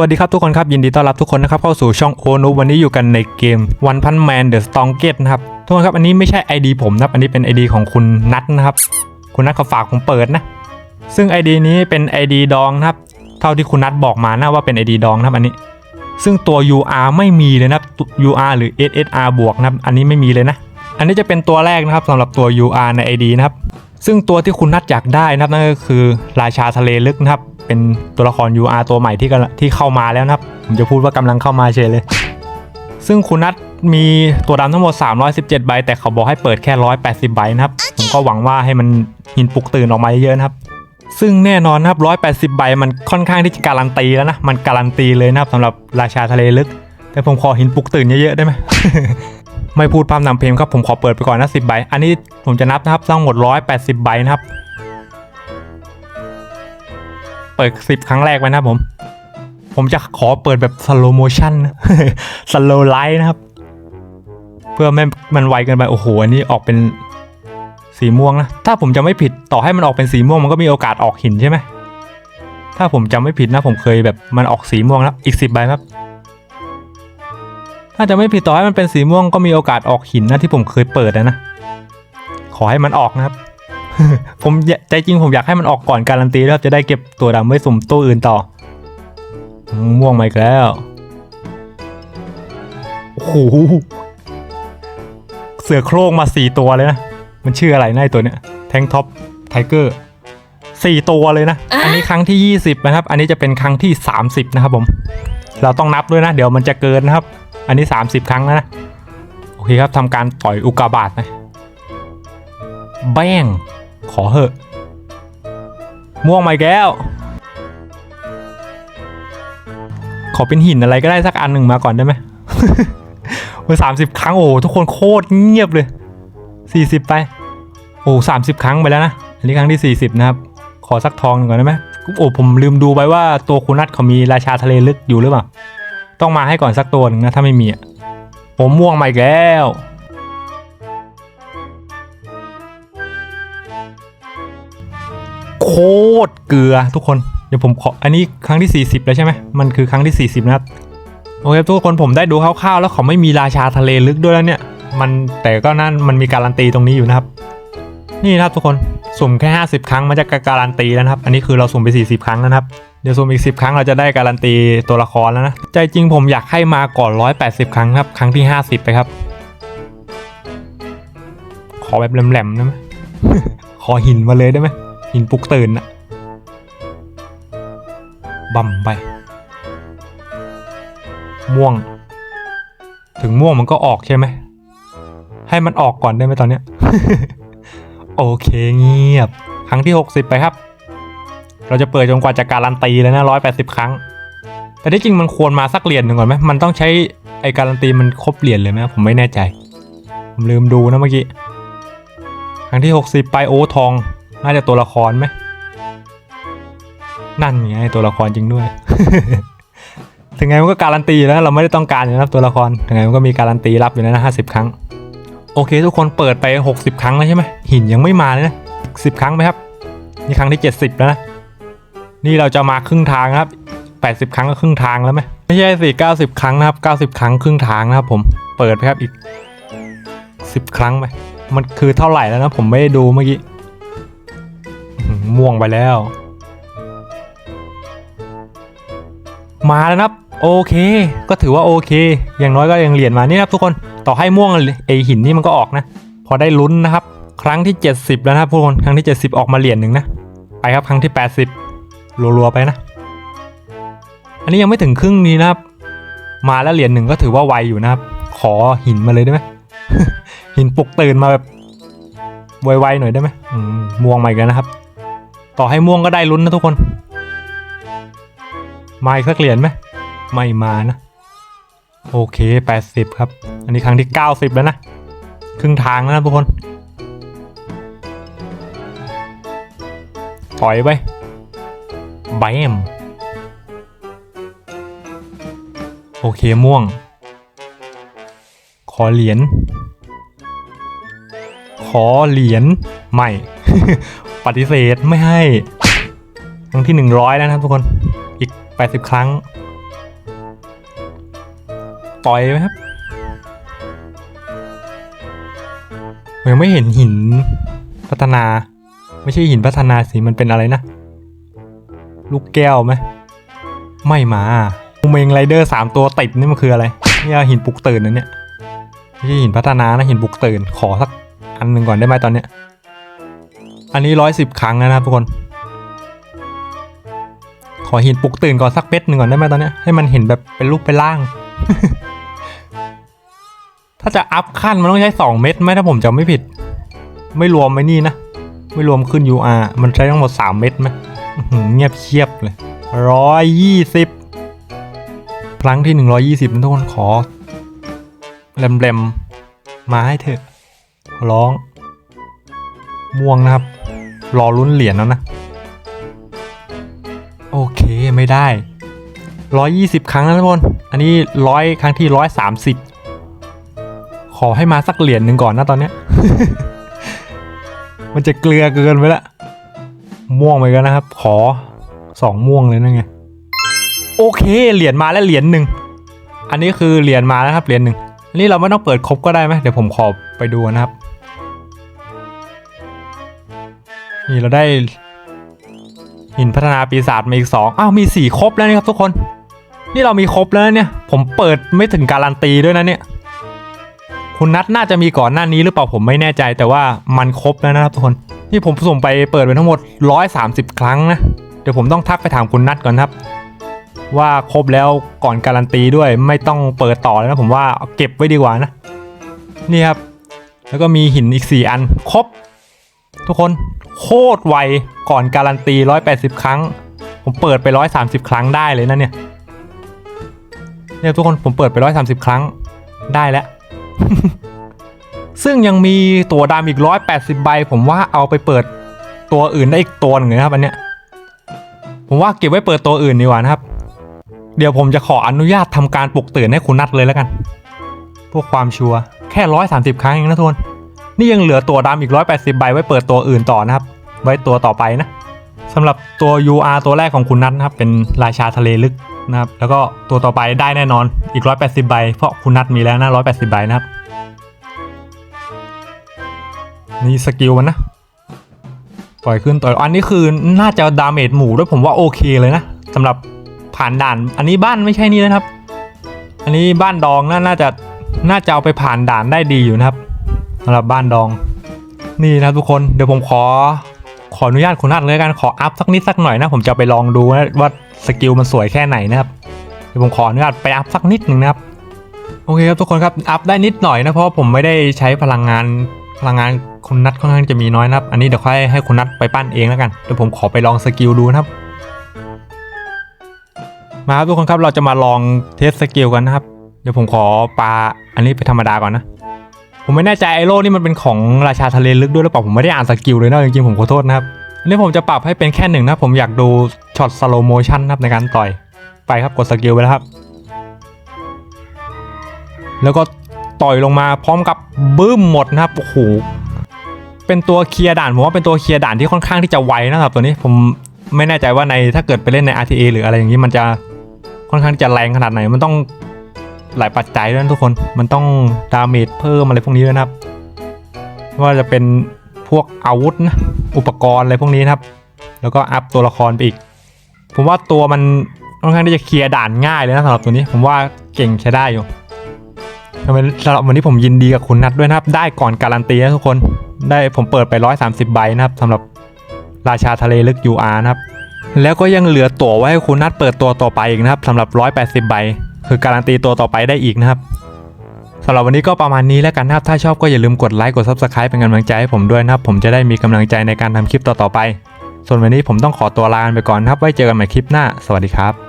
วัสดีครับทุกคนครับ ยินดีต้อนรับทุกคนนะครับเข้าสู่ช่องโอนุวันนี้อยู่กันในเกม One Punch Man The Strongest นะครับทุกคนครับอันนี้ไม่ใช่ ID ผมนะครับอันนี้เป็น ID ของคุณนัทนะครับ คุณนัทเขาฝากผมเปิดนะ ซึ่ง ID นี้เป็น ID ดองนะครับ เท่าที่คุณนัทบอกมานะว่าเป็น ID ดองนะครับอันนี้ ซึ่งตัว UR ไม่มีเลยนะครับ UR หรือ SSR บวกนะครับอันนี้ไม่มีเลยนะ อันนี้จะเป็นตัวแรกนะครับสำหรับตัว UR ใน ID นะครับซึ่งตัวที่คุณนัทอยากได้นะครับนั่นก็คือราชาทะเลลึกนะครับ เป็นตัวละคร UR ตัวใหม่ที่กที่เข้ามาแล้วนะครับ ผมจะพูดว่ากำลังเข้ามาเฉยเลย ซึ่งคุณนัทมีตัวดำทั้งหมด 317 ใบ แต่เขาบอกให้เปิดแค่ 180 ใบนะครับ ผมก็หวังว่าให้มันหินปลุกตื่นออกมาเยอะๆนะครับ ซึ่งแน่นอนนะครับ 180 ใบมันค่อนข้างที่จะการันตีแล้วนะ มันการันตีเลยนะครับสำหรับราชาทะเลลึก แต่ผมขอหินปลุกตื่นเยอะๆได้ไหมไม่พูดพร่ำนำเพลงครับผมขอเปิดไปก่อนนะ10ใบ อันนี้ผมจะนับนะครับทั้งหมด 180 ใบนะครับ เปิด10ครั้งแรกไว้นะผม ผมจะขอเปิดแบบสโลโมชั่นสโลไลท์นะครับ เพื่อไม่มันไวเกินไป โอ้โห อันนี้ออกเป็นสีม่วงนะ ถ้าผมจะไม่ผิดต่อให้มันออกเป็นสีม่วงมันก็มีโอกาสออกหินใช่ไหม ถ้าผมจำไม่ผิดนะ ผมเคยแบบมันออกสีม่วงแล้วอีก10ใบครับ ถ้าจะไม่ผิดต่อให้มันเป็นสีม่วงก็มีโอกาสออกหินนะที่ผมเคยเปิดนะนะ ขอให้มันออกนะครับ ผมอยากใจจริงผมอยากให้มันออกก่อนการันตีแล้วครับจะได้เก็บตัวดำไว้สุ่มตู้อื่นต่ออืมม่วงมาอีกแล้ว โอ้โห เสือโคร่งมาสี่ตัวเลยนะ มันชื่ออะไรนะไอ้ตัวเนี้ย แทงท็อปไทเกอร์สี่ตัวเลยนะ อันนี้ครั้งที่ 20 นะครับ อันนี้จะเป็นครั้งที่ 30 นะครับผม เราต้องนับด้วยนะ เดี๋ยวมันจะเกินนะครับ อันนี้ 30 ครั้งแล้วนะ โอเคครับทำการปล่อยอุกกาบาตนะ แบ้ง ขอเหอะ ม่วงมาอีกแล้ว ขอเป็นหินอะไรก็ได้สักอันหนึ่งมาก่อนได้ไหมโอ้สามสิบครั้งโอ้โหทุกคนโคตรเงียบเลยสี่สิบไป โอ้สามสิบครั้งไปแล้วนะ อันนี้ครั้งที่สี่สิบนะครับ ขอสักทองหนึ่งก่อนได้ไหมโอ้ผมลืมดูไปว่าตัวคุณนัทเขามีราชาทะเลลึกอยู่หรือเปล่า ต้องมาให้ก่อนสักตัวหนึ่งนะถ้าไม่มีอะผมม่วงมาอีกแล้ว ตรเกลือทุกคน เดี๋ยวผมขออันนี้ครั้งที่ 40 แล้วใช่ไหมมันคือครั้งที่ 40 นะครับโอเคทุกคนผมได้ดูคร่าวๆ แล้วเขาไม่มีราชาทะเลลึกด้วยแล้วเนี่ย มันแต่ก็นั่นมันมีการันตีตรงนี้อยู่นะครับ นี่นะครับทุกคนสุ่มแค่ 50 ครั้งมันจะการันตีแล้วนะครับ อันนี้คือเราสุ่มไป 40 ครั้งแล้วนะครับเดี๋ยวสุ่มอีก 10 ครั้งเราจะได้การันตีตัวละครแล้วนะใจจริงผมอยากให้มาก่อน 180 ครั้งครับครั้งที่ 50 ไปครับ ขอแบบแหลมๆได้ไหมขอหินมาเลยได้ไหม หินปลุกตื่นอะบัมไป ม่วง ถึงม่วงมันก็ออกใช่ไหม ให้มันออกก่อนได้ไหมตอนเนี้ย โอเคเงียบ ครั้งที่ 60 ไปครับ เราจะเปิดจนกว่าจะการันตีเลยนะ180ครั้ง แต่ที่จริงมันควรมาสักเหรียญหนึ่งก่อนไหม มันต้องใช้ไอ้การันตีมันครบเหรียญเลยไหมผมไม่แน่ใจ ผมลืมดูนะเมื่อกี้ ครั้งที่ 60 ไปโอ้ทอง น่าจะตัวละครไหมนั่นไงตัวละครจริงด้วย ถึงไงมันก็การันตีแล้วเราไม่ได้ต้องการนะครับตัวละคร ถึงไงมันก็มีการันตีรับอยู่นะห้าสิบครั้ง โอเค ทุกคนเปิดไป 60 ครั้งแล้วใช่ไหมหินยังไม่มาเลยนะสิบครั้งไหมครับ นี่ครั้งที่ 70 แล้วนะ นี่เราจะมาครึ่งทางครับ 80 ครั้งก็ครึ่งทางแล้วไหมไม่ใช่สิ90ครั้งนะครับ90ครั้งครึ่งทางนะครับผมเปิดไปครับอีก10ครั้งไปมันคือเท่าไหร่แล้วนะผมไม่ได้ดูเมื่อกี้ ม่วงไปแล้ว มาแล้วนะครับ โอเค ก็ถือว่าโอเค อย่างน้อยก็ยังเหรียญมานี่นะครับทุกคนต่อให้ม่วงไอหินนี่มันก็ออกนะ พอได้ลุ้นนะครับ ครั้งที่ 70 แล้วนะครับทุกคนครั้งที่ 70 ออกมาเหรียญหนึ่งนะไปครับครั้งที่ 80รัวๆไปนะ อันนี้ยังไม่ถึงครึ่งนี้นะครับ มาแล้วเหรียญหนึ่งก็ถือว่าไวอยู่นะครับ ขอหินมาเลยได้ไหมหินปลุกตื่นมาแบบไวๆหน่อยได้ไหมมม่วงมาอีกแล้วนะครับ ต่อให้ม่วงก็ได้ลุ้นนะทุกคน มาอีกสักเหรียญไหมไม่มานะ โอเค 80 ครับ อันนี้ครั้งที่ 90 แล้วนะ ครึ่งทางแล้วนะทุกคน ถอยไปแบมโอเคม่วง ขอเหรียญขอเหรียญไม่ปฏิเสธไม่ให้ ครั้งที่ 100 แล้วนะครับทุกคน อีก 80 ครั้งปล่อยไหมครับยังไม่เห็นหินพัฒนา ไม่ใช่หินพัฒนาสิ มันเป็นอะไรนะ ลูกแก้วไหม ไม่มามูเมงไรเดอร์สามตัวติดนี่มันคืออะไรนี่หินปลุกตื่นนะเนี่ย ไม่ใช่หินพัฒนานะหินปลุกตื่น ขอสักอันหนึ่งก่อนได้ไหมตอนเนี้ย อันนี้ร้อยสิบครั้งนะครับทุกคน ขอหินปลุกตื่นก่อนสักเม็ดหนึ่งก่อนได้ไหมตอนเนี้ยให้มันเห็นแบบเป็นรูปเป็นร่าง ถ้าจะอัพขั้นมันต้องใช้สองเม็ดไหมถ้าผมจำไม่ผิด ไม่รวมไอ้นี่นะ ไม่รวมขึ้น UR มันใช้ทั้งหมดสามเม็ดไหมเงียบเชียบเลยร้อยยี่สิบครั้งที่หนึ่งร้อยี่สิบทุกคนขอแรมๆมาให้เถอะร้องม่วงนะครับ รอลุ้นเหรียญแล้วนะ โอเคไม่ได้ร้อยยี่สิบครั้งนะทุกคน อันนี้ร้อยครั้งที่ร้อยสามสิบขอให้มาสักเหรียญหนึ่งก่อนนะตอนเนี้ย มันจะเกลือเกินไปละ ม่วงไปกันนะครับ ขอสองม่วงเลยนั่นไง โอเคเหรียญมาแล้วเหรียญหนึ่ง อันนี้คือเหรียญมาแล้วครับเหรียญหนึ่งอันนี้เราไม่ต้องเปิดครบก็ได้ไหมเดี๋ยวผมขอไปดูนะครับ นี่เราได้หินพัฒนาปีศาจมาอีกสองอ้าวมีสี่ครบแล้วนี่ครับทุกคน นี่เรามีครบแล้วเนี่ย ผมเปิดไม่ถึงการันตีด้วยนะเนี่ย คุณนัทน่าจะมีก่อนหน้านี้หรือเปล่าผมไม่แน่ใจแต่ว่ามันครบแล้วนะครับทุกคน นี่ผมส่งไปเปิดไปทั้งหมด 130 ครั้งนะ เดี๋ยวผมต้องทักไปถามคุณนัทก่อนครับ ว่าครบแล้วก่อนการันตีด้วยไม่ต้องเปิดต่อแล้วนะผมว่าเอาเก็บไว้ดีกว่านะ นี่ครับ แล้วก็มีหินอีก 4 อันครบ ทุกคนโคตรไวก่อนการันตี 180 ครั้ง ผมเปิดไป 130 ครั้งได้เลยนะเนี่ยเนี่ยทุกคนผมเปิดไป 130 ครั้งได้แล้ว ซึ่งยังมีตัวดำอีก 180 ใบ ผมว่าเอาไปเปิดตัวอื่นได้อีกตัวหนึ่งนะครับอันเนี้ยผมว่าเก็บไว้เปิดตัวอื่นดีกว่านะครับ เดี๋ยวผมจะขออนุญาตทำการปลุกตื่นให้คุณนัดเลยแล้วกัน พวกความชัวร์แค่ 130 ครั้งเองนะทุกคน นี่ยังเหลือตัวดำอีก 180 ใบไว้เปิดตัวอื่นต่อนะครับ ไว้ตัวต่อไปนะสำหรับตัว UR ตัวแรกของคุณนัทนะครับ เป็นราชาทะเลลึกนะครับ แล้วก็ตัวต่อไปได้แน่นอนอีก 180 ใบ เพราะคุณนัทมีแล้วนะ180 ใบนะครับ นี่สกิลมันนะปล่อยขึ้นต่อยอันนี้คือน่าจะดาเมจหมูด้วยผมว่าโอเคเลยนะสำหรับผ่านด่าน อันนี้บ้านไม่ใช่นี่นะครับ อันนี้บ้านดองน่าน่าจะน่าจะเอาไปผ่านด่านได้ดีอยู่นะครับ สำหรับบ้านดอง นี่นะทุกคนเดี๋ยวผมขอ ขออนุญาตคุณนัทเลยกันขออัพสักนิดสักหน่อยนะผมจะไปลองดูนะว่าสกิลมันสวยแค่ไหนนะครับเดี๋ยวผมขออนุญาตไปอัพสักนิดหนึ่งนะครับโอเคครับทุกคนครับอัพได้นิดหน่อยนะเพราะผมไม่ได้ใช้พลังงานพลังงานคุณนัทค่อนข้างจะมีน้อยนะครับ อันนี้เดี๋ยวค่อยให้คุณนัทไปปั้นเองแล้วกันเดี๋ยวผมขอไปลองสกิลดูนะครับ มาครับทุกคนครับเราจะมาลองเทสสกิลกันนะครับ เดี๋ยวผมขอปลาอันนี้ไปธรรมดาก่อนนะ ผมไม่แน่ใจไอโร่นี่มันเป็นของราชาทะเลลึกด้วยหรือเปล่าผมไม่ได้อ่านสกิลเลยนะจริงๆผมขอโทษนะครับอันนี้ผมจะปรับให้เป็นแค่หนึ่งนะผมอยากดูช็อตสโลโมชันครับในการต่อยไปครับกดสกิลไปแล้วครับ แล้วก็ต่อยลงมาพร้อมกับบึ้มหมดนะครับโอ้โหเป็นตัวเคลียร์ด่านผมว่าเป็นตัวเคลียร์ด่านที่ค่อนข้างที่จะไวนะครับตัวนี้ผมไม่แน่ใจว่าในถ้าเกิดไปเล่นใน RTA หรืออะไรอย่างนี้มันจะค่อนข้างจะแรงขนาดไหน มันต้อง หลายปัจจัยด้วยนะทุกคนมันต้องดาเมจเพิ่มอะไรพวกนี้ด้วยนะครับว่าจะเป็นพวกอาวุธนะอุปกรณ์อะไรพวกนี้นะครับ แล้วก็อัพตัวละครไปอีก ผมว่าตัวมันค่อนข้างที่จะเคลียร์ด่านง่ายเลยนะสำหรับตัวนี้ ผมว่าเก่งใช้ได้อยู่สำหรับวันนี้ผมยินดีกับคุณนัทด้วยนะครับ ได้ก่อนการันตีนะทุกคน ได้ผมเปิดไป 130 ใบนะครับสำหรับราชาทะเลลึก UR นะครับ แล้วก็ยังเหลือตั๋วไว้ให้คุณนัทเปิดตัวต่อไปอีกนะครับสำหรับ 180 ใบ คือการันตีตัวต่อไปได้อีกนะครับสำหรับวันนี้ก็ประมาณนี้แล้วกันนะครับ ถ้าชอบก็อย่าลืมกดไลค์กด Subscribe เป็นกำลังใจให้ผมด้วยนะครับ ผมจะได้มีกำลังใจในการทำคลิปต่อๆไป ส่วนวันนี้ผมต้องขอตัวลาไปก่อนนะครับ ไว้เจอกันใหม่คลิปหน้า สวัสดีครับ